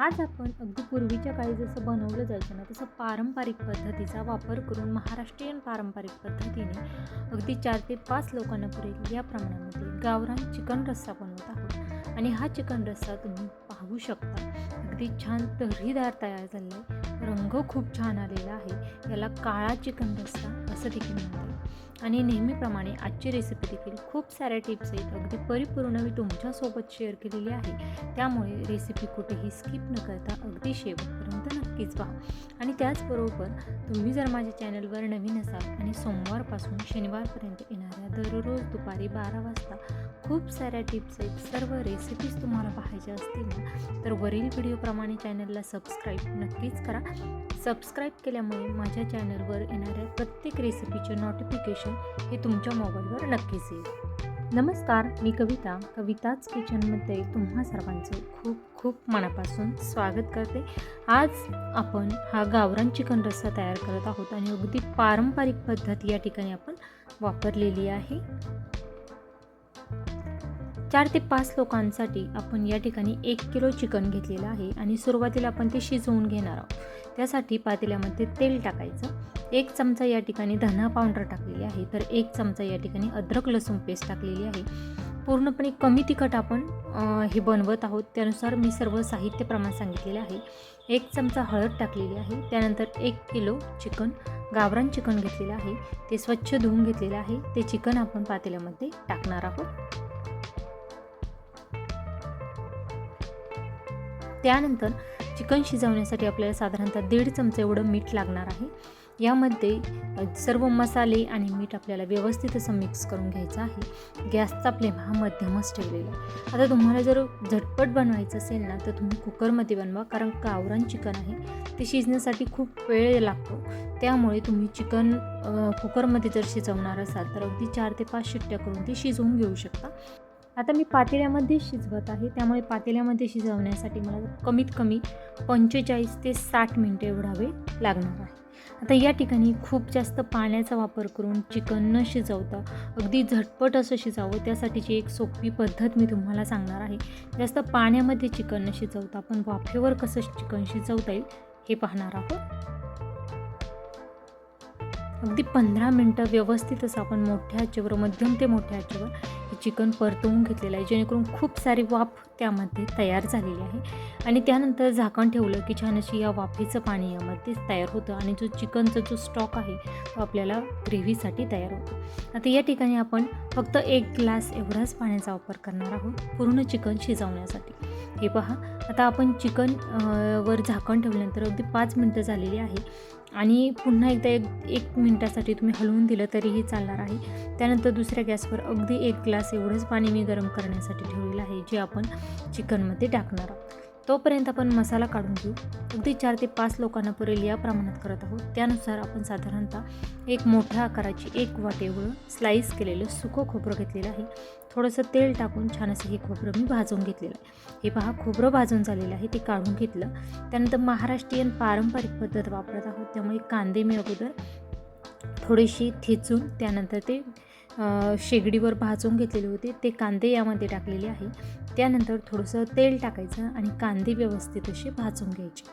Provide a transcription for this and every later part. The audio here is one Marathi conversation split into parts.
आज आपण अगदी पूर्वीच्या काळी जसं बनवलं जायचं ना तसं पारंपरिक पद्धतीचा वापर करून महाराष्ट्रीयन पारंपरिक पद्धतीने अगदी चार ते पाच लोकांना पुरेल या प्रमाणामध्ये गावरान चिकन रस्सा बनवत आहोत. आणि हा चिकन रस्सा तुम्ही पाहू शकता. अगदी छान तर्रीदार तयार झाला आहे. रंग खूप छान आलेला आहे. याला काळा चिकन रस्सा असं देखील म्हणतात. आणि नेहमीप्रमाणे आजची रेसिपी देखील खूप साऱ्या टिप्स आहेत. अगदी परिपूर्ण मी तुमच्यासोबत शेअर केलेली आहे. त्यामुळे रेसिपी कुठेही स्किप न करता अगदी शेवटपर्यंत नक्कीच पहा. आणि त्याचबरोबर तुम्ही जर माझ्या चॅनलवर नवीन असाल आणि सोमवारपासून शनिवारपर्यंत येणाऱ्या दररोज दुपारी बारा वाजता खूप साऱ्या टिप्स आहेत. सर्व रेसिपीज तुम्हाला पाहायच्या असतील ना तर वरील व्हिडिओप्रमाणे चॅनलला सबस्क्राईब नक्कीच करा. सबस्क्राईब केल्यामुळे माझ्या चॅनलवर येणाऱ्या प्रत्येक रेसिपीचे नोटिफिकेशन हे तुमच्या मोबाईलवर नक्कीच येईल. नमस्कार मी कविता. कविताच किचनमध्ये तुम्हा सर्वांचं खूप खूप मनापासून स्वागत करते. आज आपण हा गावरान चिकन रस्सा तयार करत आहोत आणि अगदी पारंपरिक पद्धत या ठिकाणी आपण वापरलेली आहे. चार ते पाच लोकांसाठी आपण या ठिकाणी एक किलो चिकन घेतलेलं आहे आणि सुरुवातीला आपण ते शिजवून घेणार आहोत. त्यासाठी पातेल्यामध्ये तेल टाकायचं. एक चमचा या ठिकाणी धना पावडर टाकलेली आहे. तर एक चमचा या ठिकाणी अद्रक लसूण पेस्ट टाकलेली आहे. पूर्णपणे कमी तिखट आपण हे बनवत आहोत. त्यानुसार मी सर्व साहित्य प्रमाण सांगितलेले आहे. एक चमचा हळद टाकलेली आहे. त्यानंतर एक किलो चिकन गावरान चिकन घेतलेलं आहे. ते स्वच्छ धुवून घेतलेलं आहे. ते चिकन आपण पातेल्यामध्ये टाकणार आहोत. त्यानंतर चिकन शिजवण्यासाठी आपल्याला साधारणतः दीड चमचे एवढं मीठ लागणार आहे. यामध्ये सर्व मसाले आणि मीठ आपल्याला व्यवस्थित असं मिक्स करून घ्यायचं आहे. गॅसचा फ्लेम हा मध्यमच ठेवलेला आहे. आता तुम्हाला जर झटपट बनवायचं असेल ना तर तुम्ही कुकरमध्ये बनवा कारण गावरान चिकन आहे. ते शिजण्यासाठी खूप वेळ लागतो. त्यामुळे तुम्ही चिकन कुकरमध्ये जर शिजवणार असाल तर अगदी चार ते पाच शिट्ट्या करून ते शिजवून घेऊ शकता. आता मी पातेल्यामध्ये शिजवत आहे. त्यामुळे पातेल्यामध्ये शिजवण्यासाठी मला कमीत कमी पंचेचाळीस ते साठ मिनटं एवढा वेळ लागणार आहे. आता या ठिकाणी खूप जास्त पाण्याचा वापर करून चिकन न शिजवता अगदी झटपट असं शिजावं त्यासाठीची एक सोपी पद्धत मी तुम्हाला सांगणार आहे. जास्त पाण्यामध्ये चिकन न शिजवता आपण वाफेवर कसं चिकन शिजवता येईल हे पाहणार आहोत. अगदी पंधरा मिनटं व्यवस्थित असं आपण मोठ्या आचेवर मध्यम ते मोठ्या आचेवर चिकन परतवून घेतलेलं आहे जेणेकरून खूप सारी वाफ त्यामध्ये तयार झालेली आहे. आणि त्यानंतर झाकण ठेवलं की छान अशी या वाफेचं पाणी यामध्ये तयार होतं आणि जो चिकनचा जो स्टॉक आहे तो आपल्याला ग्रेव्हीसाठी तयार होतो. आता या ठिकाणी आपण फक्त एक ग्लास एवढाच पाण्याचा वापर करणार आहोत पूर्ण चिकन शिजवण्यासाठी. हे पहा आता आपण चिकन वर झाकण ठेवल्यानंतर अगदी पाच मिनटं झालेली आहे. आणि पुन्हा एकदा एक एक मिनटासाठी तुम्ही हलवून दिलं तरीही चालणार आहे. त्यानंतर दुसऱ्या गॅसवर अगदी एक ग्लास एवढंच पाणी मी गरम करण्यासाठी ठेवलेलं आहे जे आपण चिकनमध्ये टाकणार आहोत. तोपर्यंत आपण मसाला काढून घेऊ. अगदी चार ते पाच लोकांना पुरेल या प्रमाणात करत आहोत. त्यानुसार आपण साधारणतः एक मोठ्या आकाराची एक वाटी एवढं स्लाईस केलेलं सुकं खोबरं घेतलेलं आहे. थोडंसं तेल टाकून छान असं हे खोबरं मी भाजून घेतलेलं आहे. हे पहा खोबरं भाजून झालेलं आहे ते काढून घेतलं. त्यानंतर महाराष्ट्रीयन पारंपरिक पद्धत वापरत आहोत त्यामुळे कांदे मी अगोदर थोडीशी ठेचून त्यानंतर ते शेगडीवर भाजून घेतलेले होते. ते कांदे यामध्ये टाकलेले आहे. त्यानंतर थोडंसं तेल टाकायचं आणि कांदे व्यवस्थित असे भाजून घ्यायचे.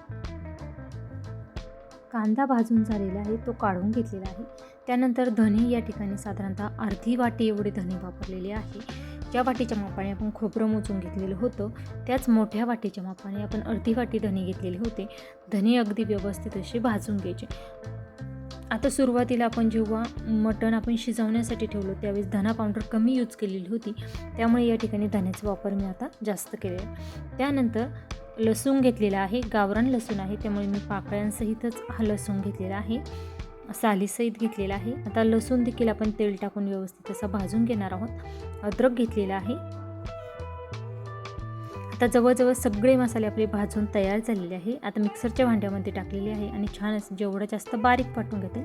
कांदा भाजून झालेला आहे तो काढून घेतलेला आहे. त्यानंतर धने या ठिकाणी साधारणतः अर्धी वाटी एवढे धने वापरलेले आहे. ज्या वाटीच्या मापाने आपण खोबरं मोजून घेतलेलं होतं त्याच मोठ्या वाटीच्या मापाने आपण अर्धी वाटी धने घेतलेले होते. धने अगदी व्यवस्थित असे भाजून घ्यायचे. आता सुरुवातीला आपण जेव्हा मटण आपण शिजवण्यासाठी ठेवलं त्यावेळेस धना पावडर कमी यूज केलेली होती. त्यामुळे या ठिकाणी धण्याचा वापर मी आता जास्त केलेला त्यानंतर लसूण घेतलेला आहे गावरान लसूण आहे त्यामुळे मी पाकळ्यांसहितच हा लसूण घेतलेला आहे. सालीसहित घेतलेला आहे. आता लसूण देखील आपण तेल टाकून व्यवस्थित असा भाजून घेणार आहोत. अद्रक घेतलेला आहे. आता जवळजवळ सगळे मसाले आपले भाजून तयार झालेले आहे. आता मिक्सरच्या भांड्यामध्ये टाकलेले आहे आणि छान असं जेवढा जास्त बारीक वाटून घेते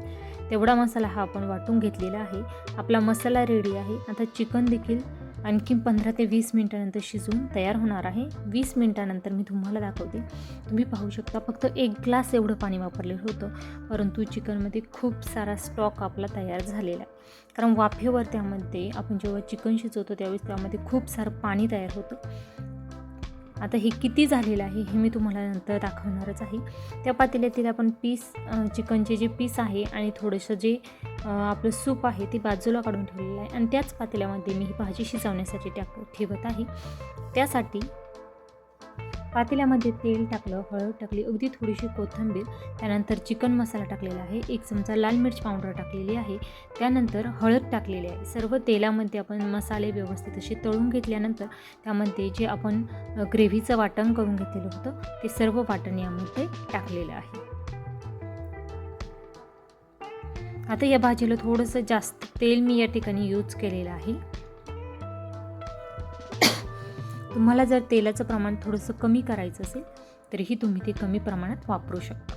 तेवढा मसाला हा आपण वाटून घेतलेला आहे. आपला मसाला रेडी आहे. आता चिकन देखील आणखी पंधरा ते वीस मिनटानंतर शिजवून तयार होणार आहे. वीस मिनटानंतर मी तुम्हाला दाखवते. तुम्ही पाहू शकता फक्त एक ग्लास एवढं पाणी वापरलेलं होतं परंतु चिकनमध्ये खूप सारा स्टॉक आपला तयार झालेला आहे. कारण वाफेवर त्यामध्ये आपण जेव्हा चिकन शिजवतो त्यावेळेस त्यामध्ये खूप सारं पाणी तयार होतं. आता हे किती झालेलं आहे हे मी तुम्हाला नंतर दाखवणारच आहे. त्या पातेल्यातील आपण पीस चिकनचे जे पीस आहे आणि थोडंसं जे आपलं सूप आहे ते बाजूला काढून ठेवलेलं आहे. आणि त्याच पातेल्यामध्ये मी ही भाजी शिजवण्यासाठी टाक ठेवत आहे. त्यासाठी पातेल्यामध्ये तेल टाकलं हळद टाकली अगदी थोडीशी कोथिंबीर त्यानंतर चिकन मसाला टाकलेला आहे एक चमचा लाल मिरच पावडर टाकलेली आहे त्यानंतर हळद टाकलेली आहे. सर्व तेलामध्ये आपण मसाले व्यवस्थित असे तळून घेतल्यानंतर त्यामध्ये जे आपण ग्रेव्हीचं वाटण करून घेतलेलं होतं ते सर्व वाटण यामध्ये टाकलेलं आहे. आता या भाजीला थोडंसं जास्त तेल मी या ठिकाणी यूज केलेलं आहे. तुम्हाला जर तेलाचं प्रमाण थोडंसं कमी करायचं असेल तरीही तुम्ही ते कमी प्रमाणात वापरू शकता.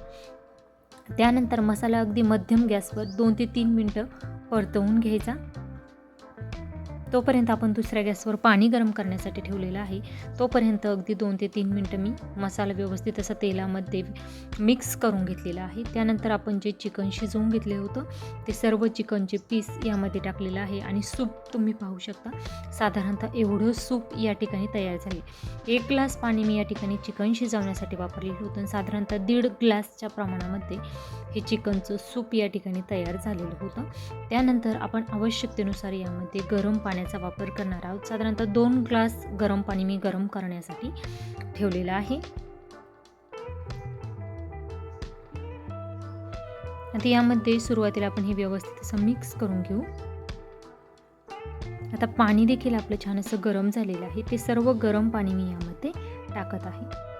त्यानंतर मसाला अगदी मध्यम गॅसवर दोन ते तीन मिनटं परतवून घ्यायचा. तोपर्यंत आपण दुसऱ्या गॅसवर पाणी गरम करण्यासाठी ठेवलेलं आहे. तोपर्यंत अगदी दोन ते तीन मिनटं मी मसाला व्यवस्थित असा तेलामध्ये मिक्स करून घेतलेला आहे. त्यानंतर आपण जे चिकन शिजवून घेतले होतं ते सर्व चिकनचे पीस यामध्ये टाकलेलं आहे. आणि सूप तुम्ही पाहू शकता. साधारणतः एवढं सूप या ठिकाणी तयार झाले. एक ग्लास पाणी मी या ठिकाणी चिकन शिजवण्यासाठी वापरलेलं होतं. साधारणतः दीड ग्लासच्या प्रमाणामध्ये हे चिकनचं सूप या ठिकाणी तयार झालेलं होतं. त्यानंतर आपण आवश्यकतेनुसार यामध्ये गरम पाण्याचा वापर करणार आहोत. साधारणतः दोन ग्लास गरम पाणी मी गरम करण्यासाठी ठेवलेलं आहे. आता यामध्ये सुरुवातीला आपण हे व्यवस्थित असं मिक्स करून घेऊ. आता पाणी देखील आपलं छान असं गरम झालेलं आहे. ते सर्व गरम पाणी मी यामध्ये टाकत आहे.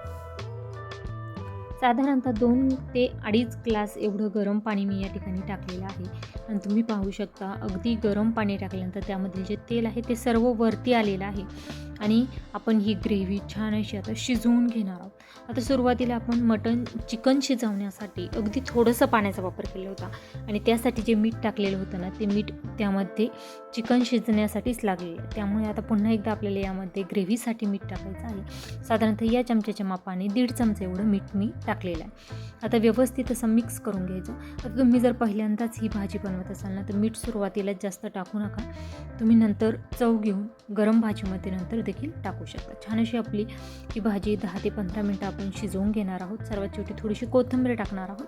साधारणतः दोन ते अडीच ग्लास एवढं गरम पाणी मी या ठिकाणी टाकलेलं आहे. आणि तुम्ही पाहू शकता अगदी गरम पाणी टाकल्यानंतर त्यामधील जे तेल आहे ते सर्व वरती आलेलं आहे. आणि आपण ही ग्रेव्ही छान अशी आता शिजवून घेणार आहोत. आता सुरुवातीला आपण मटन चिकन शिजवण्यासाठी अगदी थोडंसं पाण्याचा वापर केला होता. आणि त्यासाठी जे मीठ टाकलेलं होतं ना ते मीठ त्यामध्ये चिकन शिजण्यासाठीच लागलेलं आहे. त्यामुळे आता पुन्हा एकदा आपल्याला यामध्ये ग्रेव्हीसाठी मीठ टाकायचं आहे. साधारणतः या चमच्याच्या मापाने दीड चमचा एवढं मीठ मी टाकलेलं आहे. आता व्यवस्थित असं मिक्स करून घ्यायचं. आता तुम्ही जर पहिल्यांदाच ही भाजी बनवत असाल ना तर मीठ सुरुवातीला जास्त टाकू नका. तुम्ही नंतर चव घेऊन गरम भाजीमध्ये नंतर देखील टाकू शकता. छान अशी आपली ही भाजी दहा ते पंधरा मिनटं आपण शिजवून घेणार आहोत. सर्वात शेवटी थोडीशी कोथिंबीर टाकणार आहोत.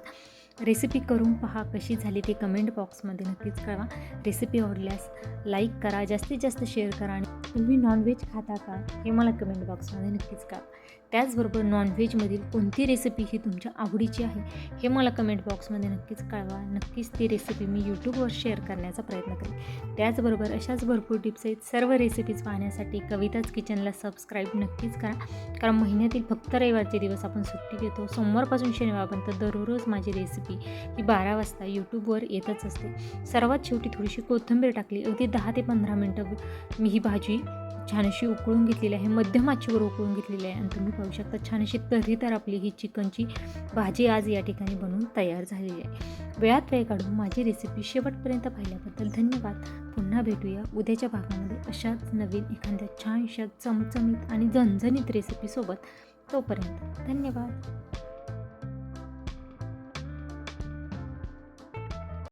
रेसिपी करून पहा कशी झाली ते कमेंट बॉक्समध्ये नक्कीच कळवा. रेसिपी आवडल्यास लाईक करा जास्तीत जास्त शेअर करा आणि तुम्ही नॉनव्हेज खाता का हे मला कमेंट बॉक्समध्ये नक्कीच कळवा. त्याचबरोबर नॉनव्हेजमधील कोणती रेसिपी ही तुमच्या आवडीची आहे हे मला कमेंट बॉक्समध्ये नक्कीच कळवा. नक्कीच ती रेसिपी मी यूट्यूबवर शेअर करण्याचा प्रयत्न करेन. त्याचबरोबर अशाच भरपूर टिप्स आहेत. सर्व रेसिपीज पाहण्यासाठी कविताच किचनला सबस्क्राईब नक्कीच करा. कारण महिन्यातील फक्त रविवारचे दिवस आपण सुट्टी घेतो सोमवारपासून शनिवारपर्यंत दररोज माझी रेसिपी ही बारा वाजता यूट्यूबवर येतच असते. सर्वात शेवटी थोडीशी कोथिंबीर टाकली. अगदी दहा ते पंधरा मिनटं मी ही भाजी छान अशी उकळून घेतलेली आहे. मध्यम आचेवर उकळून घेतलेली आहे. आणि तुम्ही पाहू शकता छान अशी तर्री तर आपली ही चिकनची भाजी आज या ठिकाणी बनवून तयार झालेली आहे. वेळात वेळ काढून माझी रेसिपी शेवटपर्यंत पाहिल्याबद्दल धन्यवाद. पुन्हा भेटूया उद्याच्या भागामध्ये अशाच नवीन एखाद्या छानशा चमचमीत आणि झणझणीत रेसिपीसोबत तोपर्यंत धन्यवाद.